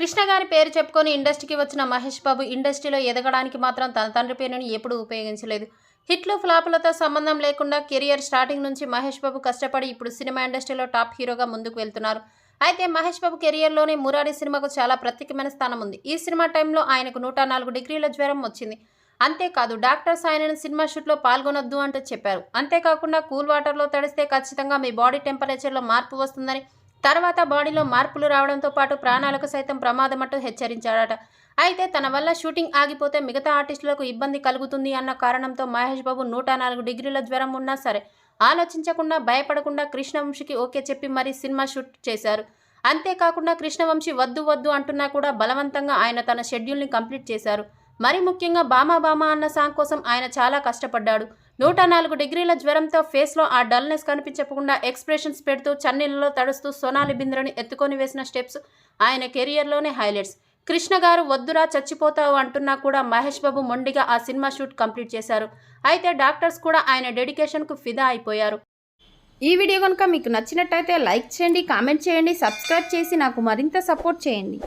కృష్ణ గారి పేరు చెప్పుకొని ఇండస్ట్రీకి వచ్చిన మహేష్ బాబు ఇండస్ట్రీలో ఎదగడానికి మాత్రం తన తండ్రి పేరుని ఎప్పుడూ ఉపయోగించలేదు. హిట్లు ఫ్లాపులతో సంబంధం లేకుండా కెరియర్ స్టార్టింగ్ నుంచి మహేష్ బాబు కష్టపడి ఇప్పుడు సినిమా ఇండస్ట్రీలో టాప్ హీరోగా ముందుకు వెళ్తున్నారు. అయితే మహేష్ బాబు కెరియర్లోనే మురారి సినిమాకు చాలా ప్రత్యేకమైన స్థానం ఉంది. ఈ సినిమా టైంలో ఆయనకు నూట నాలుగు డిగ్రీల జ్వరం వచ్చింది. అంతేకాదు డాక్టర్స్ ఆయనను సినిమా షూట్లో పాల్గొనొద్దు అంటూ చెప్పారు. అంతేకాకుండా కూల్ వాటర్లో తడిస్తే ఖచ్చితంగా మీ బాడీ టెంపరేచర్లో మార్పు వస్తుందని తర్వాత బాడీలో మార్పులు రావడంతో పాటు ప్రాణాలకు సైతం ప్రమాదమంటూ హెచ్చరించాడట. అయితే తన వల్ల షూటింగ్ ఆగిపోతే మిగతా ఆర్టిస్టులకు ఇబ్బంది కలుగుతుంది అన్న కారణంతో మహేష్ బాబు నూట నాలుగు డిగ్రీల జ్వరం ఉన్నా సరే ఆలోచించకుండా భయపడకుండా కృష్ణవంశీకి ఓకే చెప్పి మరీ సినిమా షూట్ చేశారు. అంతేకాకుండా కృష్ణవంశీ వద్దు వద్దు అంటున్నా కూడా బలవంతంగా ఆయన తన షెడ్యూల్ని కంప్లీట్ చేశారు. మరి ముఖ్యంగా బామా బామా అన్న సాంగ్ కోసం ఆయన చాలా కష్టపడ్డాడు. నూట నాలుగు డిగ్రీల జ్వరంతో ఫేస్లో ఆ డల్నెస్ కనిపించకుండా ఎక్స్ప్రెషన్స్ పెడుతూ చన్నీళ్ళలో తడుస్తూ సోనాలి బింద్రని ఎత్తుకొని వేసిన స్టెప్స్. ఆయన కెరియర్లోనే హైలైట్స్. కృష్ణ గారు వద్దురా చచ్చిపోతావు అంటున్నా కూడా మహేష్ బాబు మొండిగా ఆ సినిమా షూట్ కంప్లీట్ చేశారు. అయితే డాక్టర్స్ కూడా ఆయన డెడికేషన్కు ఫిదా అయిపోయారు. ఈ వీడియో కనుక మీకు నచ్చినట్టయితే లైక్ చేయండి కామెంట్ చేయండి సబ్స్క్రైబ్ చేసి నాకు మరింత సపోర్ట్ చేయండి.